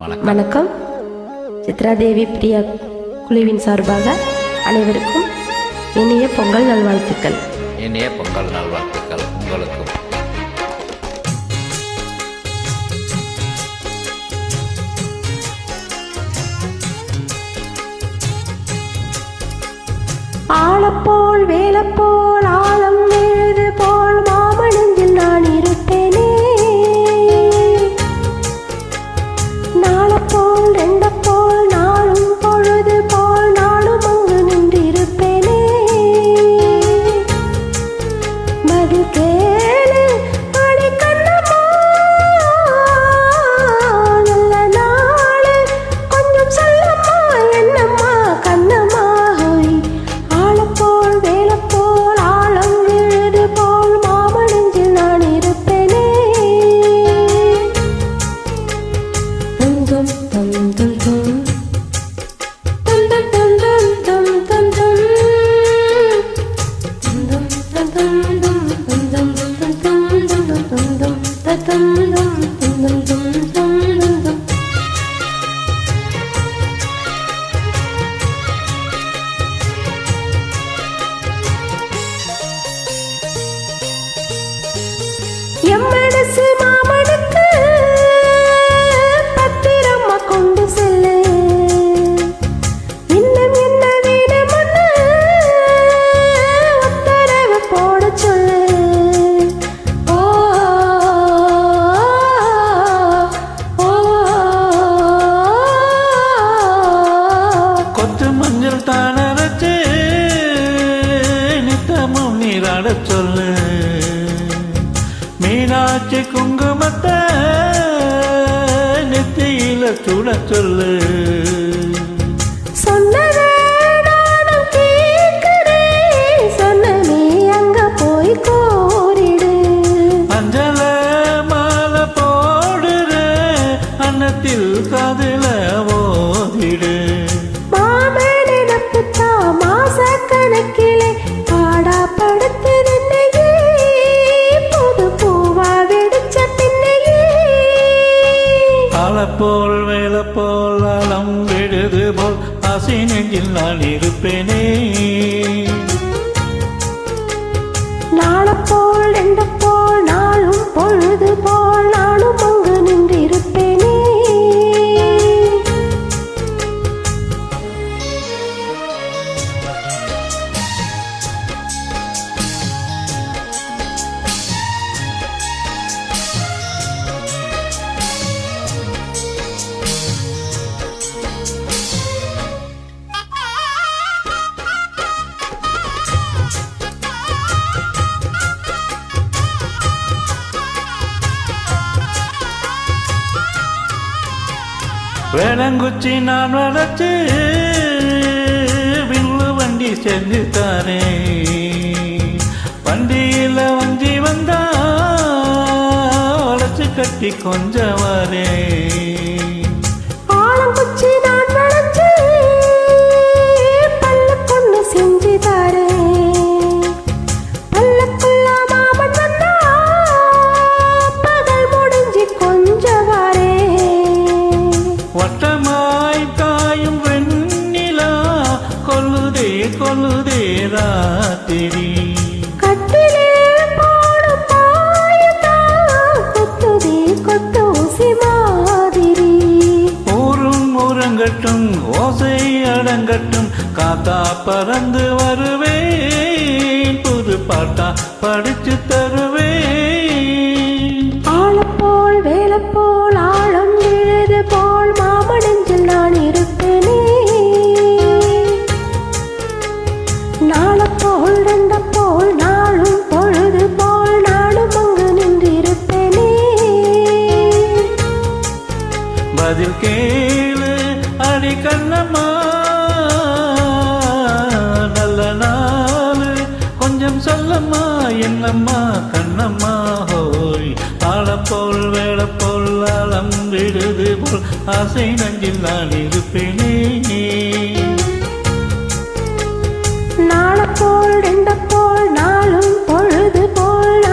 வணக்கம். வணக்கம். சித்ராதேவி பிரியா குழுவின் சார்பாக அனைவருக்கும் இனிய பொங்கல் நல்வாழ்த்துக்கள். இனிய பொங்கல் நல்வாழ்த்துக்கள் உங்களுக்கும். ஆளப்போல் வேலப்போல் எம்மனசு மாமனுக்கு பத்திரமா கொண்டு செல்லு. இன்னும் என்ன வேணும்னு உத்தரவு போட சொல்லு. ஓ கொத்து மஞ்சள் தானரைச்சு நித்தமும் சொல்லு. மீனாட்சி குங்குமத்தை நெத்தியில துண சொல்லு. காதில ஓதிடு. மாமனிடப்பு தாமாச கணக்கிலே பாடா படுத்து போல் வேலை போல் அலம் விடுது போல் ஆசை நெஞ்சில் நான் இருப்பேனே. நாளப்போல் ரெண்டு வேளங்குச்சி நான் வளர்ச்சி வில்லு வண்டி செஞ்சு தானே வண்டியில வஞ்சி வந்தா வளர்ச்சி கட்டி கொஞ்சம் வரே. மாதிரி. ஊரும் ஊரங்கட்டும் ஓசை அடங்கட்டும் காத்தா பறந்து வருவேன். புது பாட்டா படிச்சு தருவேன். கேளு அடி கண்ணம்மா. நல்ல நாள் கொஞ்சம் சொல்லம்மா. என்னம்மா கண்ணம்மா ஹோய். ஆளப்போல் வேளப்போல் ஆழம் விடுது போல். ஆசை நஞ்சில் நான் இருப்பேனே. நாளப்போல் ரெண்டப்போல் நாளும் பொழுது போல்.